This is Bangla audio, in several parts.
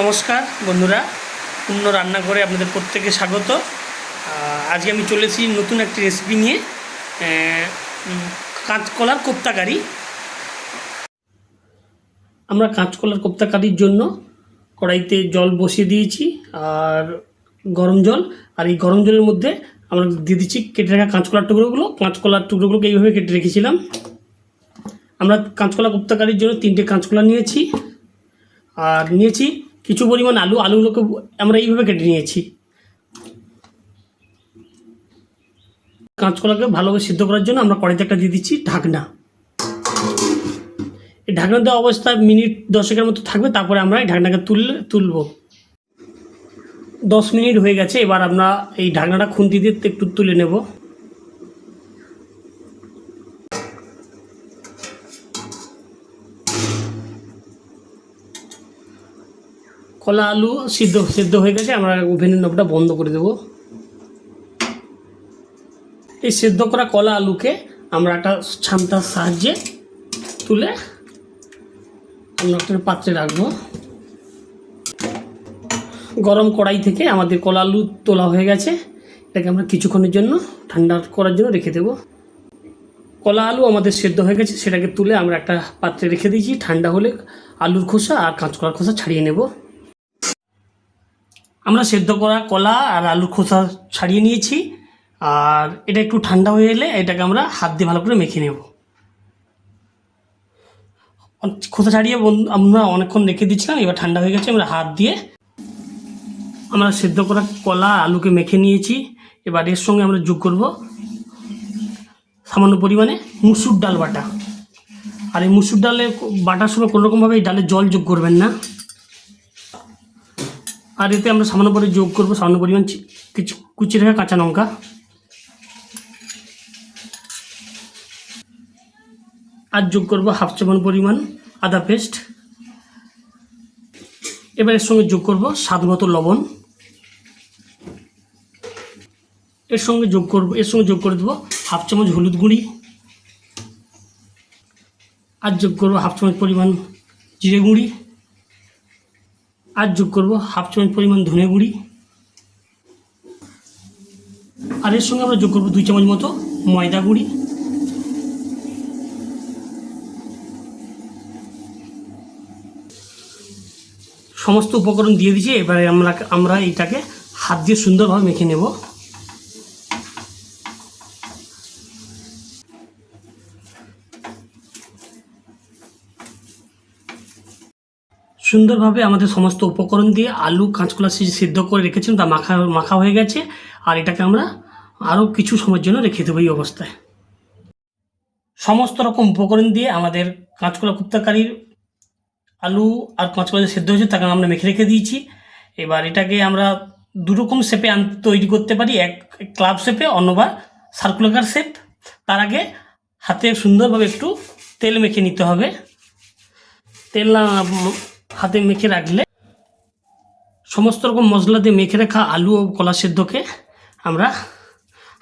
নমস্কার, বন্ধুরা। পূর্ণ রান্নাঘরে আপনাদের প্রত্যেকে স্বাগত। আজকে আমি চলেছি নতুন একটি রেসিপি নিয়ে কাঁচকলার কোপ্তাকারি। আমরা কাঁচকলার কোপ্তাকারির জন্য কড়াইতে জল বসিয়ে দিয়েছি আর গরম জল। আর এই গরম জলের মধ্যে আমরা দিয়ে দিচ্ছি কেটে রাখা কাঁচকলার টুকরোগুলো। কাঁচকলার টুকরোগুলোকে এইভাবে কেটে রেখেছিলাম। আমরা কাঁচকলা কোপ্তাকারির জন্য তিনটে কাঁচকলা নিয়েছি। আর নিয়েছি কিছু পরিমাণ আলু, আলুগুলোকে আমরা এইভাবে কেটে নিয়েছি। কাঁচকলাকে ভালোভাবে সিদ্ধ করার জন্য আমরা কড়াইতে একটা দিয়ে দিচ্ছি ঢাকনা। এই ঢাকনা দেওয়া অবস্থায় মিনিট দশেকের মতো থাকবে, তারপরে আমরা এই ঢাকনাকে তুললে, তুলব। দশ মিনিট হয়ে গেছে, এবার আমরা এই ঢাকনাটা খুন্তি দিয়ে একটু তুলে নেব। কলা আলু সিদ্ধ সিদ্ধ হয়ে গেছে, আমরা ওভেনের নবটা বন্ধ করে দেব। এই সিদ্ধ করা কলা আলুকে আমরা একটা ছামতার সাহায্যে তুলে আমরা একটা পাত্রে রাখব। গরম কড়াই থেকে আমাদের কলা আলু তোলা হয়ে গেছে। এটাকে আমরা কিছুক্ষণের জন্য ঠান্ডা করার জন্য রেখে দেবো। কলা আলু আমাদের সেদ্ধ হয়ে গেছে, সেটাকে তুলে আমরা একটা পাত্রে রেখে দিয়েছি। ঠান্ডা হলে আলুর খোসা আর কাঁচকলার খোসা ছাড়িয়ে নেব। আমরা সেদ্ধ করা কলা আর আলুর খোসা ছাড়িয়ে নিয়েছি। আর এটা একটু ঠান্ডা হয়ে এলে এটাকে আমরা হাত দিয়ে ভালো করে মেখে নেব। খোসা ছাড়িয়ে আমরা অনেকক্ষণ রেখে দিচ্ছিলাম এবার ঠান্ডা হয়ে গেছে, আমরা হাত দিয়ে আমরা সেদ্ধ করা কলা, আলুকে মেখে নিয়েছি। এবার এর সঙ্গে আমরা যোগ করব সামান্য পরিমাণে মুসুর ডাল বাটা। আর এই মুসুর ডালে বাটার সময় কোনোরকমভাবে এই ডালে জল যোগ করবেন না। আর এতে আমরা সামান্য পরে যোগ করব, সামান্য পরিমাণ কিছু কুচি রাখা কাঁচা লঙ্কা। আর যোগ করব হাফ চামচ পরিমাণ আদা পেস্ট। এবার এর সঙ্গে যোগ করব স্বাদ মতো লবণ। এর সঙ্গে যোগ করব এর সঙ্গে যোগ করে দেবো হাফ চামচ হলুদ গুঁড়ি। আর যোগ করব হাফ চামচ পরিমাণ জিরে গুঁড়ি। আর যোগ করব হাফ চামচ পরিমাণ ধনে গুঁড়ি। আর এর সঙ্গে আমরা যোগ করব দুই চামচ মতো ময়দা গুঁড়ি। সমস্ত উপকরণ দিয়ে দিয়েছি এবারে আমরা আমরা এইটাকে হাত দিয়ে সুন্দরভাবে মেখে নেব। সুন্দরভাবে আমাদের সমস্ত উপকরণ দিয়ে আলু, কাঁচকলা সিদ্ধ করে রেখেছিলাম, তা মাখা মাখা হয়ে গেছে। আর এটাকে আমরা আরও কিছু সময়ের জন্য রেখে দেবো এই অবস্থায়। সমস্ত রকম উপকরণ দিয়ে আমাদের কাঁচকলা কুপ্তাকারির আলু আর কাঁচকলা যে সেদ্ধ হয়েছে, তাকে আমরা মেখে রেখে দিয়েছি। এবার এটাকে আমরা দুরকম শেপে আন তৈরি করতে পারি। এক ক্লাব শেপে, অন্যবার সার্কুলার শেপ। তার আগে হাতে সুন্দরভাবে একটু তেল মেখে নিতে হবে। তেল না হাতে মেখে রাখলে সমস্ত রকম মশলা দিয়ে মেখে রাখা আলু ও কলা সেদ্ধকে আমরা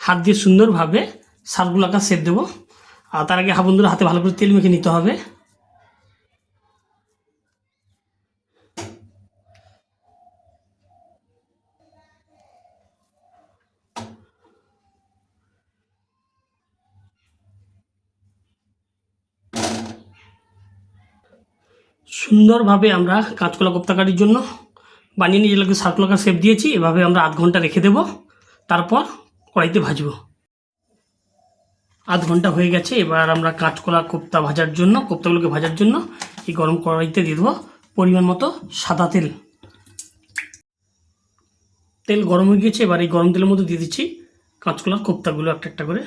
হাত দিয়ে সুন্দরভাবে সার্কুলাকার সেদ্ধ দেবো। আর তার আগে বন্ধুরা হাতে ভালো করে তেল মেখে নিতে হবে। সুন্দরভাবে আমরা কাঁচকলা কোপ্তাকারির জন্য বানিয়ে নিয়ে যেগুলোকে সার্কুলার শেপ দিয়েছি, এভাবে আমরা আধ ঘণ্টা রেখে দেব, তারপর কড়াইতে ভাজবো। আধ ঘণ্টা হয়ে গেছে, এবার আমরা কাঁচকলা কোপ্তা ভাজার জন্য, কোপ্তাগুলোকে ভাজার জন্য এই গরম কড়াইতে দিয়ে দেবো পরিমাণ মতো সাদা তেল। তেল গরম হয়ে গেছে এবার এই গরম তেলের মধ্যে দিয়ে দিচ্ছি কাঁচকলার কোপ্তাগুলো একটা একটা করে।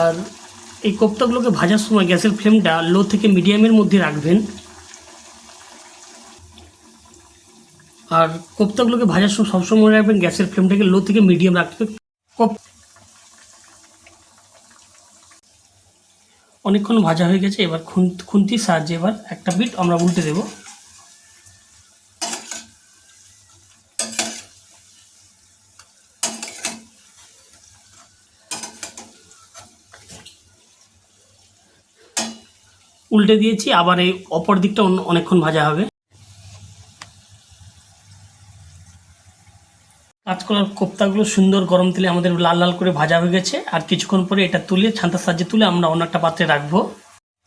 আর এই কোপ্তাগুলোকে ভাজার সময় গ্যাসের ফ্লেমটা লো থেকে মিডিয়ামের মধ্যে রাখবেন আর কোপ্তাগুলোকে ভাজার সময় সবসময় রাখবেন, গ্যাসের ফ্লেমটাকে লো থেকে মিডিয়াম হবে। কোপ অনেকক্ষণ ভাজা হয়ে গেছে, এবার খুন খুন্তির সাহায্যে এবার একটা বিট আমরা উল্টে দেবো উল্টে দিয়েছি, আবার এই অপর দিকটা অনেকক্ষণ ভাজা হবে। কাঁচকলার কোপ্তাগুলো সুন্দর গরম তেলে আমাদের লাল লাল করে ভাজা হয়ে গেছে, আর কিছুক্ষণ পরে এটা তুলে ছান্তার সাহায্যে তুলে আমরা অন্য একটা পাত্রে রাখব।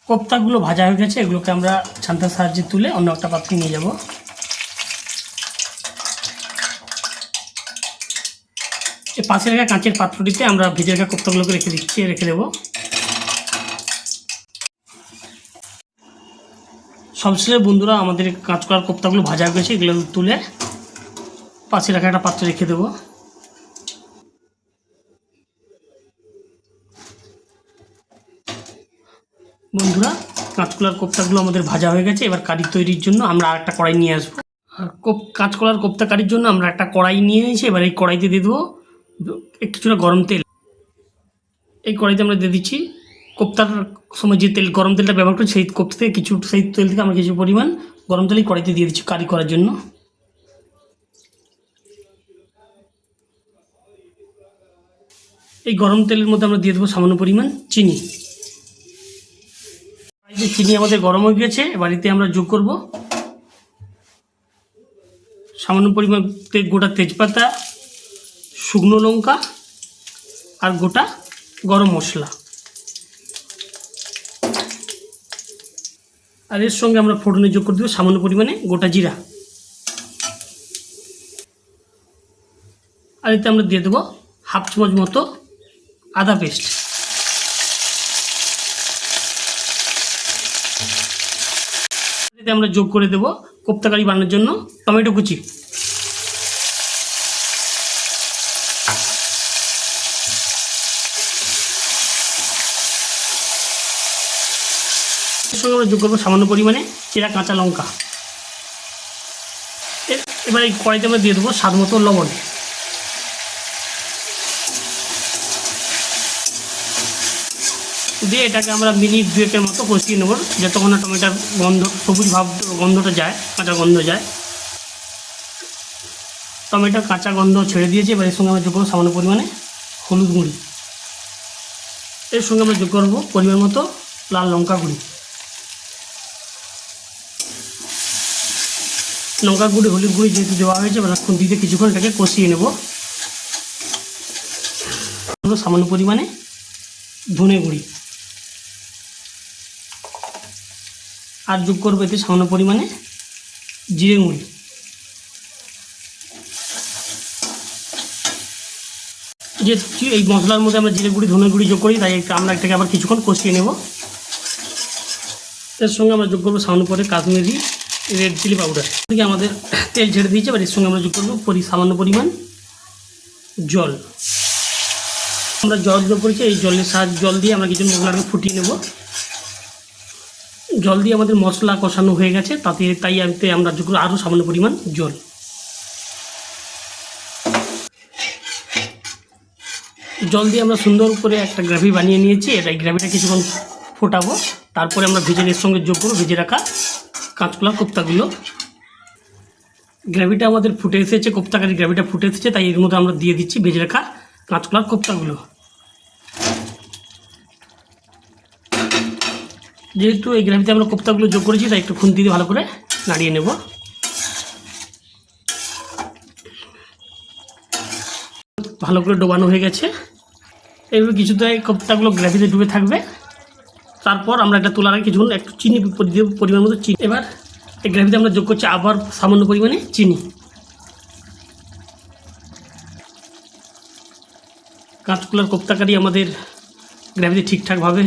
কোপ্তাগুলো ভাজা হয়ে গেছে, এগুলোকে আমরা ছান্তার সাহায্যে তুলে অন্য একটা পাত্রে নিয়ে যাব। এই পাশে রাখা কাঁচের পাত্রটিতে আমরা ভেজে রাখা কোপ্তাগুলোকে রেখে দিচ্ছি, রেখে দেবো। সবশেষে বন্ধুরা আমাদের কাঁচকলার কোপ্তাগুলো ভাজা গেছে, এগুলো তুলে পাশে রাখা একটা পাত্রে রেখে দেবো। বন্ধুরা কাঁচকলার কোপ্তাগুলো আমাদের ভাজা হয়ে গেছে, এবার কারি তৈরির জন্য আমরা আর একটা কড়াই নিয়ে আসব। আর কোপ কাঁচকলার কোপ্তা কারির জন্য আমরা একটা কড়াই নিয়ে এসে এবার এই কড়াইতে দিয়ে দেবো কিছুটা গরম তেল। এই কড়াইতে আমরা দিয়ে দিচ্ছি কোপ্তার সময় যে তেল, গরম তেলটা ব্যবহার করি সেই কোপ্তা থেকে কিছু, সেই তেল থেকে আমরা কিছু পরিমাণ গরম তেলই কড়াইতে দিয়ে দিচ্ছি কারি করার জন্য। এই গরম তেলের মধ্যে আমরা দিয়ে দেবো সামান্য পরিমাণ চিনি। যে চিনি আমাদের গরম হয়ে গেছে বাড়িতে আমরা যোগ করব। সামান্য পরিমাণ গোটা তেজপাতা, শুকনো লঙ্কা আর গোটা গরম মশলা। আর এর সঙ্গে আমরা ফোড়নে যোগ করে দেবো সামান্য পরিমাণে গোটা জিরা। আর এতে আমরা দিয়ে দেবো হাফ চামচ মতো আদা পেস্ট। এতে আমরা যোগ করে দেবো কোপ্তাকারি বানানোর জন্য টমেটো কুচি। আমরা যোগ করব সামান্য পরিমাণে চেরা কাঁচা লঙ্কা। এবার এই কড়াইতে আমরা দিয়ে দেবো স্বাদ মতো লবণ। দিয়ে এটাকে আমরা মিনিট দুয়েকের মতো কষিয়ে নেব, যতক্ষণ না টমেটোর গন্ধ, সবুজ ভাব, গন্ধটা যায়, কাঁচা গন্ধ যায়। টমেটোর কাঁচা গন্ধ ছেড়ে দিয়েছি, এবার এর সঙ্গে আমরা যোগ করব সামান্য পরিমাণে হলুদ গুঁড়ি। এর সঙ্গে আমরা যোগ করব পরিমাণ মতো লাল লঙ্কা গুঁড়ি। লঙ্কা গুঁড়ি, হলুদ গুঁড়ি যেহেতু দেওয়া হয়েছে, এবার খুন্তি কিছুক্ষণ এটাকে কষিয়ে নেব। সামান্য পরিমাণে ধনে গুঁড়ি। আর যোগ করব এতে সামান্য পরিমাণে জিরে গুঁড়ি। যে এই মশলার মধ্যে আমরা জিরে গুঁড়ি, ধনে গুঁড়ি যোগ করি, তাই আমরা এটাকে আবার কিছুক্ষণ কষিয়ে নেব। এর সঙ্গে আমরা যোগ করব সামান্য পরে কাশ্মীরি রেড চিলি পাউডার থেকে আমাদের তেল ছেড়ে দিয়েছে, এবার এর সঙ্গে আমরা যোগ করব? পরি সামান্য পরিমাণ জল। আমরা জল যোগ করেছি, এই জলের সাহায্য জল দিয়ে আমরা কিছু মশলাটাকে ফুটিয়ে নেব। জল দিয়ে আমাদের মশলা কষানো হয়ে গেছে, তাতে তাই আমরা যোগ করব আরও সামান্য পরিমাণ জল। জল দিয়ে আমরা সুন্দর করে একটা গ্রেভি বানিয়ে নিয়েছি এটা এই গ্রেভিটা কিছুক্ষণ ফোটাবো। তারপরে আমরা ভেজে এর সঙ্গে যোগ করব, ভেজে রাখা কাঁচকলা কোপ্তাগুলো। গ্রেভিটা আমাদের ফুটে এসেছে, কোপ্তাকারি গ্রেভিটা ফুটে এসেছে, তাই এর মধ্যে আমরা দিয়ে দিচ্ছি ভেজে রাখা কাঁচকলার কোপ্তাগুলো। যেহেতু এই গ্রেভিতে আমরা কোপ্তাগুলো যোগ করেছি, তাই একটু খুন্তি দিয়ে ভালো করে নাড়িয়ে নেব। ভালো করে ডোবানো হয়ে গেছে। এইভাবে কিছুতে কোপ্তাগুলো গ্রেভিতে ডুবে থাকবে। তারপর আমরা এটা তোলার আগে কিছুক্ষণ একটু চিনি পরিমাণ মতো চিনি। এবার এই গ্রেভিতে আমরা যোগ করছি আবার সামান্য পরিমাণে চিনি। কাঁচকুলার কোপ্তাকারি আমাদের গ্রেভিতে ঠিকঠাকভাবে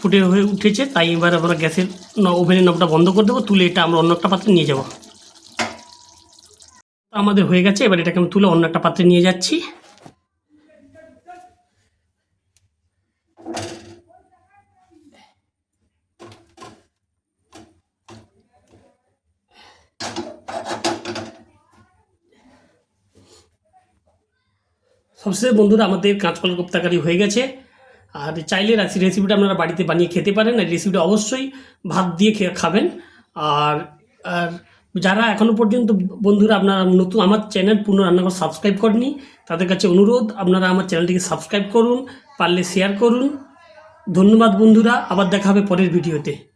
ফুটে হয়ে উঠেছে, তাই এবার আমরা গ্যাসের ওভেনের নবটা বন্ধ করে দেবো, তুলে এটা আমরা অন্য একটা পাত্রে নিয়ে যাব। আমাদের হয়ে গেছে, এবার এটাকে আমি তুলে অন্য একটা পাত্রে নিয়ে যাচ্ছি। সবশেষে বন্ধুরা আমাদের কাঁচকলার কোপ্তাকারি হয়ে গেছে। আর চাইলে রাসি- রেসিপিটা আপনারা বাড়িতে বানিয়ে খেতে পারেন, আর রেসিপিটা অবশ্যই ভাত দিয়ে খেয়ে খাবেন। আর আর যারা এখনও পর্যন্ত বন্ধুরা আপনারা নতুন আমার চ্যানেল পূর্ণ রান্নাঘর সাবস্ক্রাইব করেনি তাদের কাছে অনুরোধ, আপনারা আমার চ্যানেলটিকে সাবস্ক্রাইব করুন, পারলে শেয়ার করুন। ধন্যবাদ বন্ধুরা, আবার দেখা হবে পরের ভিডিওতে